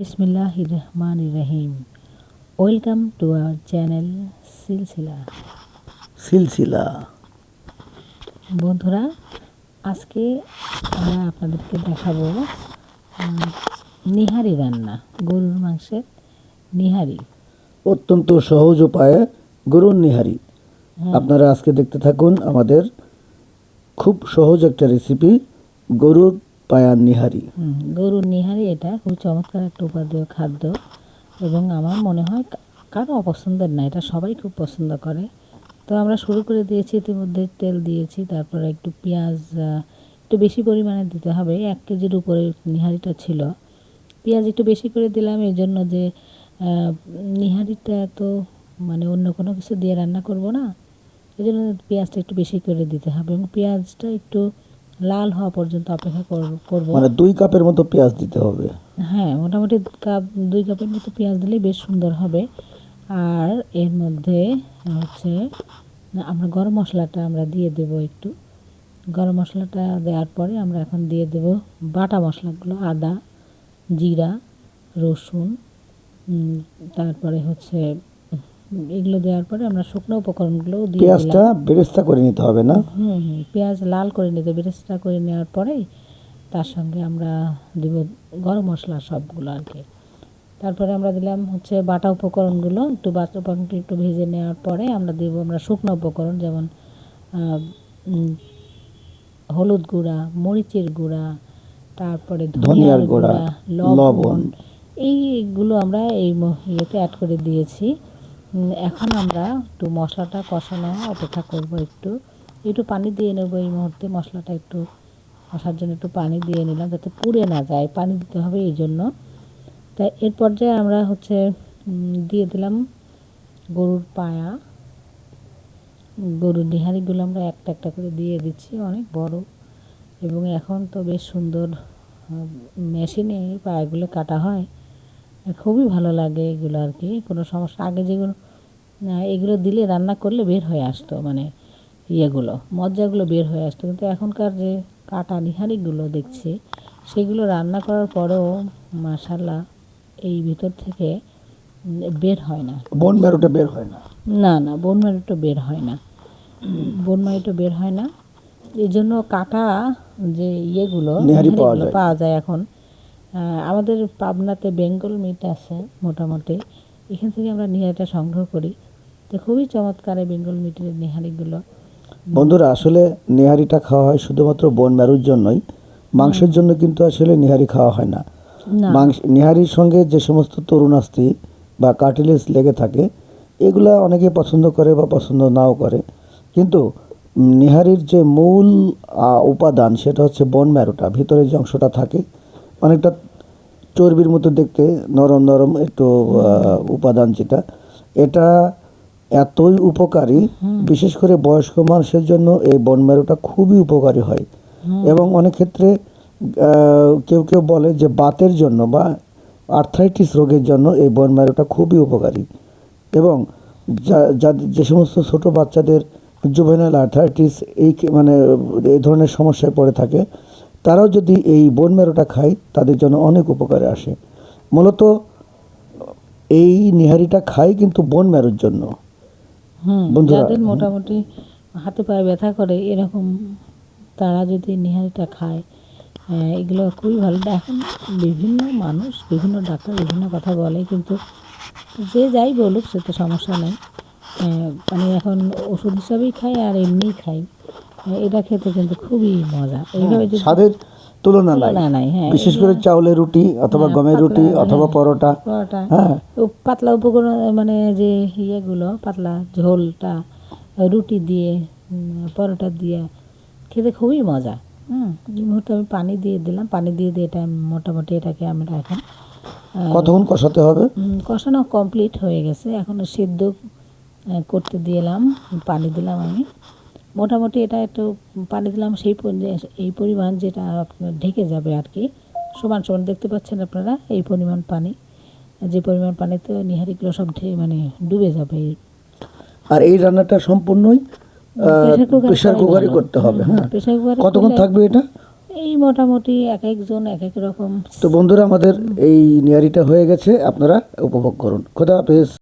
বিসমিল্লাহ রহমান রহিম welcome to our channel Silsila. Silsila. বন্ধুরা আজকে আমরা আপনাদেরকে দেখাবো নিহারি রান্না গরুর মাংসের নিহারি। অত্যন্ত সহজ উপায়ে গরুর নিহারি। আপনারা আজকে দেখতে থাকুন আমাদের খুব সহজ একটা রেসিপি গরুর পায়ার নিহারি। গরুর নিহারি এটা খুব চমৎকার একটা উপাদেয় খাদ্য এবং আমার মনে হয় কারও অপছন্দের না, এটা সবাই খুব পছন্দ করে। তো আমরা শুরু করে দিয়েছি, ইতিমধ্যে তেল দিয়েছি, তারপরে একটু পেঁয়াজ একটু বেশি পরিমাণে দিতে হবে, এক কেজির উপরে নিহারিটা ছিল। পেঁয়াজ একটু বেশি করে দিলাম, এই জন্য যে নিহারিটা তো মানে অন্য কোনো কিছু দিয়ে রান্না করব না, এই জন্য পেঁয়াজটা একটু বেশি করে দিতে হবে এবং পেঁয়াজটা একটু লাল হওয়া পর্যন্ত অপেক্ষা কর- করব। মানে দুই কাপের মতো পেঁয়াজ দিতে হবে। হ্যাঁ মোটামুটি কাপ দুই কাপের মতো পেঁয়াজ দিলেই বেশ সুন্দর হবে। আর এর মধ্যে হচ্ছে আমরা গরম মশলাটা আমরা দিয়ে দেব একটু। গরম মশলাটা দেওয়ার পরে আমরা এখন দিয়ে দেব বাটা মশলাগুলো আদা জিরা রসুন তারপরে হচ্ছে এগুলো দেওয়ার পরে আমরা শুকনো উপকরণগুলো দিয়ে পেঁয়াজটা বেরেস্তা করে নিতে হবে না? হুম হুম পেঁয়াজ লাল করে নিতে বেরেস্তা করে নেওয়ার পরেই তার সঙ্গে আমরা দিব গরম মশলা সবগুলো আর কি। তারপরে আমরা দিলাম হচ্ছে বাটা উপকরণগুলো। একটু বাটা উপকরণগুলো একটু ভেজে নেওয়ার পরে আমরা দিব আমরা শুকনো উপকরণ যেমন হলুদ গুঁড়া মরিচের গুঁড়া তারপরে ধনিয়ার গুঁড়া, লবণ। এইগুলো আমরা এই ইয়েতে অ্যাড করে দিয়েছি। এখন আমরা একটু মশলাটা কষানো, অপেক্ষা করব একটু। একটু পানি দিয়ে নেব এই মুহূর্তে মশলাটা একটু। কষার জন্য একটু পানি দিয়ে নিলাম যাতে পুড়ে না যায়, পানি দিতে হবে এই জন্য। তা এর পর্যায়ে আমরা হচ্ছে দিয়ে দিলাম গরুর পায়া। গরুর নিহারিগুলো আমরা একটা একটা করে দিয়ে দিচ্ছি, অনেক বড়। এবং এখন তো বেশ সুন্দর মেশিনে পায়াগুলো কাটা হয়। খুবই ভালো লাগে এগুলো আর কি। কোনো সমস্যা আগে যেগুলো এগুলো দিলে রান্না করলে বের হয়ে আসতো মানে ইয়েগুলো মজ্জাগুলো বের হয়ে আসতো। কিন্তু এখনকার যে কাটা নিহারিগুলো দেখছি সেগুলো রান্না করার পরেও মাসাল্লাহ এই ভিতর থেকে বের হয় না। বন মেরোটা বের হয় না? না না বন মাড়িটা বের হয় না। বন মাড়িটা বের হয় না। এই জন্য কাটা যে ইয়েগুলো পাওয়া যায়। এখন। আমাদের পাবনাতে বেঙ্গল মিট আছে মোটামুটি। এখান থেকে আমরা নিহারিটা সংগ্রহ করি। তো খুবই চমৎকার এই বেঙ্গল মিটের নিহারিগুলো। বন্ধুরা আসলে নেহারিটা খাওয়া হয় শুধুমাত্র বন মেরুর জন্যই। মাংসের জন্য কিন্তু আসলে নেহারি খাওয়া হয় না। মাংস নেহারির সঙ্গে যে সমস্ত তরুণাস্তি বা কার্টিলেজ লেগে থাকে এগুলা অনেকে পছন্দ করে বা পছন্দ নাও করে। কিন্তু নেহারির যে মূল উপাদান সেটা হচ্ছে বন ম্যারোটা ভিতরে যে অংশটা থাকে অনেকটা চর্বির মতো দেখতে নরম নরম একটু উপাদান যেটা। এটা এতই উপকারী বিশেষ করে বয়স্ক মানুষের জন্য এই বন ম্যারোটা খুবই উপকারী হয়। এবং অনেক ক্ষেত্রে কেউ কেউ বলে যে বাতের জন্য বা আর্থ্রাইটিস রোগের জন্য এই বন ম্যারোটা খুবই উপকারী। এবং যা- যাদের যে সমস্ত ছোট বাচ্চাদের জুভেনাল আর্থ্রাইটিস এই মানে এই ধরনের সমস্যায় পড়ে থাকে তারাও যদি এই বোন ম্যারোটা খায় তাদের জন্য অনেক উপকারে আসে। মূলত এই নিহারিটা খায় কিন্তু বোন ম্যারোর জন্য। বন্ধুরা, যাদের মোটামুটি হাতে পায়ে ব্যথা করে এরকম তারা যদি নিহারিটা খায় আহ, এগুলো খুবই ভালো। এখন বিভিন্ন মানুষ বিভিন্ন ডাক্তার বিভিন্ন কথা বলে কিন্তু যে যাই বলুক সে তো সমস্যা নেই। মানে এখন ওষুধ হিসাবেই খাই আর এমনিই খাই এটা খেতে কিন্তু খুবই মজা। এইভাবে যদি স্বাদের তুলনা নাই। নাই, হ্যাঁ, বিশেষ করে চাউলের রুটি অথবা হ্যাঁ, গমের রুটি অথবা হ্যাঁ। পরোটা পরোটা। হ্যাঁ। পাতলা উপকরণ মানে যে ইয়েগুলো পাতলা ঝোলটা রুটি দিয়ে পরোটা দিয়ে খেতে খুবই মজা। হুম এই মুহূর্তে আমি পানি দিয়ে দিলাম। পানি দিয়ে দিয়ে এটা মোটামুটি এটাকে আমরা এখন কতক্ষণ কষাতে হবে? কষানো কমপ্লিট হয়ে গেছে। এখন সিদ্ধ করতে দিলাম। পানি দিলাম আমি। মোটামুটি এটা একটু পানি দিলাম সেই এই পরিমাণ যেটা আপনার ঢেকে যাবে আর কি। সমান সমান দেখতে পাচ্ছেন আপনারা এই পরিমাণ পানি। যে পরিমাণ পানিতে নিহারিগুলো সব ঢে মানে ডুবে যাবে। আর এই রান্নাটা সম্পূর্ণই প্রেশার কুকারে করতে হবে হ্যাঁ। কতক্ষণ থাকবে এটা? এই মোটামুটি এক একজন এক এক রকম। তো বন্ধুরা আমাদের এই নিয়ারিটা হয়ে গেছে আপনারা উপভোগ করুন। খোদা হাফেজ।